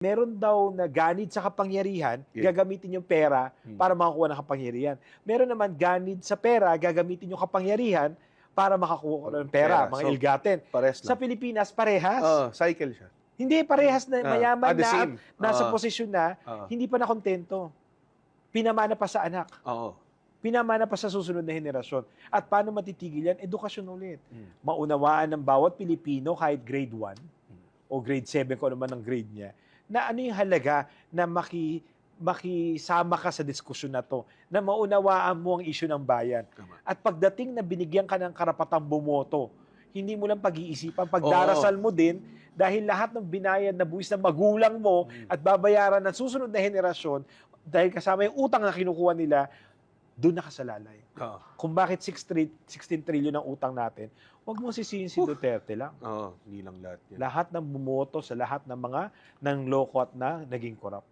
meron daw na ganid sa kapangyarihan, Yeah. gagamitin yung pera Hmm. para makakuha ng kapangyarihan. Meron naman ganid sa pera, gagamitin yung kapangyarihan para makakuha ng pera, Pera. mga So, ilgatin. Pares Sa. Pilipinas, parehas. Oo, cycle siya. Hindi, parehas na Ah, mayaman the na same. nasa Oo. posisyon na, Oo. hindi pa nakontento. Pinamana pa sa anak. Oo. Pinamana pa sa susunod na henerasyon. At paano matitigil yan? Edukasyon ulit. Mm. Maunawaan ng bawat Pilipino kahit grade 1 Mm. o grade 7 kung ano man ang grade niya, na ano yung halaga na maki, makisama ka sa diskusyon na to, na maunawaan mo ang isyu ng bayan. Tama. At pagdating na binigyan ka ng karapatang bumoto, hindi mo lang pag-iisipan, pagdarasal mo din, dahil lahat ng binayad na buwis ng magulang mo Mm. at babayaran ng susunod na henerasyon, dahil kasama yung utang na kinukuha nila, doon nakasalalay. Oo. Kung bakit 6 tri- 16 trillion ang utang natin, huwag mo sisihin si Duterte lang. Oo, hindi lang lahat yan. Lahat ng bumoto sa lahat ng mga nang loko at na naging korap.